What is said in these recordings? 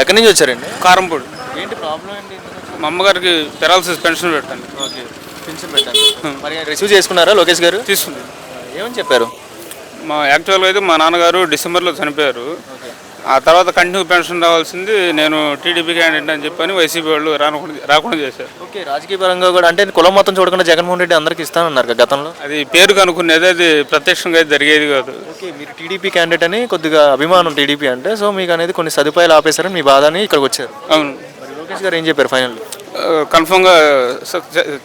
ఎక్కడి నుంచి వచ్చారండి? కారంపొడి. ఏంటి ప్రాబ్లం ఏంటి మా అమ్మగారికి పెరాలసిస్ పెన్షన్ పెట్టండి. ఓకే. పింఛన్ పెట్టాను మరి రిసీవ్ చేసుకున్నారా లోకేష్ గారు? తీసుకుంది. ఏమని చెప్పారు? మా యాక్చువల్గా అయితే మా నాన్నగారు డిసెంబర్లో చనిపోయారు. ఆ తర్వాత కంటిన్యూ పెన్షన్ రావాల్సింది నేను టీడీపీ క్యాండిడేట్ అని చెప్పని వైసీపీ వాళ్ళు రాకుండా రాకుండా చేశారు. ఓకే రాజకీయ పరంగా కూడా అంటే కులం మొత్తం చూడకుండా జగన్మోహన్ రెడ్డి అందరికి ఇస్తానన్నారు గతంలో? అది పేరు కనుక్కునేది అది ప్రత్యక్షంగా అయితే జరిగేది కాదు. ఓకే మీరు టీడీపీ క్యాండిడేట్ అని కొద్దిగా అభిమానం టీడీపీ అంటే సో మీకు అనేది కొన్ని సదుపాయాలు ఆపేశారని మీ బాధని ఇక్కడికి వచ్చారు. అవును. లోకేష్ గారు ఏం చెప్పారు ఫైనల్ కన్ఫర్మ్గా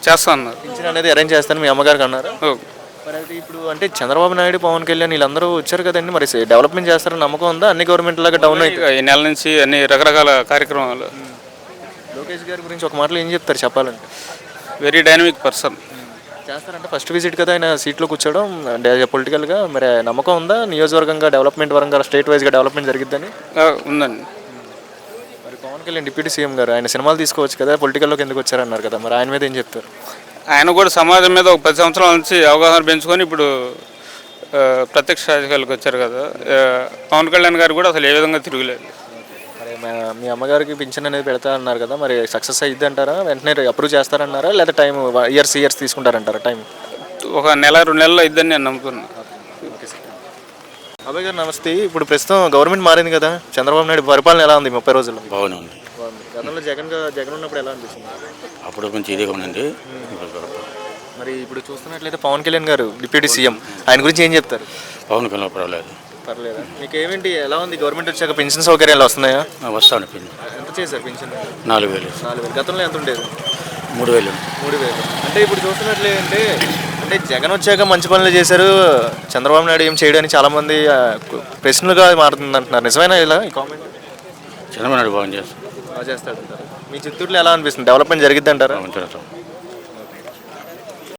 చేస్తా అన్నారు. అనేది అరేంజ్ చేస్తాను మీ అమ్మగారికి అన్నారు? ఓ, మరి ఇప్పుడు అంటే చంద్రబాబు నాయుడు పవన్ కళ్యాణ్ వీళ్ళందరూ వచ్చారు కదండి. మరి డెవలప్మెంట్ చేస్తారని నమ్మకం ఉందా? అన్ని గవర్నమెంట్ లాగా డౌన్ అయితే ఈ నెల నుంచి అన్ని రకరకాల కార్యక్రమాలు. లోకేష్ గారి గురించి ఒక మాటలో ఏం చెప్తారు చెప్పాలంటే? వెరీ డైనమిక్ పర్సన్ చేస్తారంటే ఫస్ట్ విజిట్ కదా ఆయన సీట్లో కూర్చోవడం పొలిటికల్గా మరి నమ్మకం ఉందా? నియోజకవర్గంగా డెవలప్మెంట్ పరంగా స్టేట్ వైజ్గా డెవలప్మెంట్ జరిగిద్దని? ఉందండి. మరి పవన్ కళ్యాణ్ డిప్యూటీ సీఎం గారు ఆయన సినిమాలు తీసుకోవచ్చు కదా పొలిటికల్లోకి ఎందుకు వచ్చారన్నారు కదా. మరి ఆయన మీద ఏం చెప్తారు? ఆయన కూడా సమాజం మీద ఒక పది సంవత్సరాల నుంచి అవగాహన పెంచుకొని ఇప్పుడు ప్రత్యక్ష రాజకీయాలకు వచ్చారు కదా. పవన్ కళ్యాణ్ గారు కూడా అసలు ఏ విధంగా తిరగలేదు. మరి మా- మీ అమ్మగారికి పింఛన్ అనేది పెడతా అన్నారు కదా మరి సక్సెస్ అయ్యిద్ది అంటారా వెంటనే అప్రూవ్ చేస్తారన్నారా? లేదా టైం ఇయర్స్ ఇయర్స్ తీసుకుంటారంటారా టైం? ఒక నెల రెండు నెలల్లో ఇద్దని నేను నమ్ముతున్నాను. అబ్బాయి గారు నమస్తే. ఇప్పుడు ప్రస్తుతం గవర్నమెంట్ మారింది కదా. చంద్రబాబు నాయుడు పరిపాలన ఎలా ఉంది ముప్పై రోజుల్లో? బాగానే ఉంది గతంలో జగన్ జగన్ ఉన్నప్పుడు ఎలా అనిపిస్తుంది? అప్పుడు కొంచెం ఇదిగా ఉందండి. మరి ఇప్పుడు చూస్తున్నట్లయితే పవన్ కళ్యాణ్ గారు డిప్యూటీ సీఎం. ఆయన గురించి ఏం చెప్తారు? పవన్ కళ్యాణ్ పర్వాలేదు. పర్లేదా? మీకు ఏమేంటి ఎలా ఉంది? గవర్నమెంట్ వచ్చాక పెన్షన్ సౌకర్యాలు వస్తున్నాయా? వస్తాను ఎంత చేశారు పెన్షన్? నాలుగు వేలు. నాలుగు వేలు. గతంలో ఎంత ఉండేది? మూడు వేలు. మూడు వేలు. అంటే ఇప్పుడు చూస్తున్నట్లయితే అంటే జగన్ వచ్చాక మంచి పనులు చేశారు. చంద్రబాబు నాయుడు ఏం చేయడానికి చాలా మంది ప్రశ్నలుగా మారుతుంది అంటున్నారు నిజమేనా ఇలా ఈ కామెంట్ చంద్రబాబు నాయుడు బాగా చేస్తాం బాగా చేస్తాడు మీ చిత్తూరులో ఎలా అనిపిస్తుంది? డెవలప్మెంట్ జరిగిద్ది అంటారా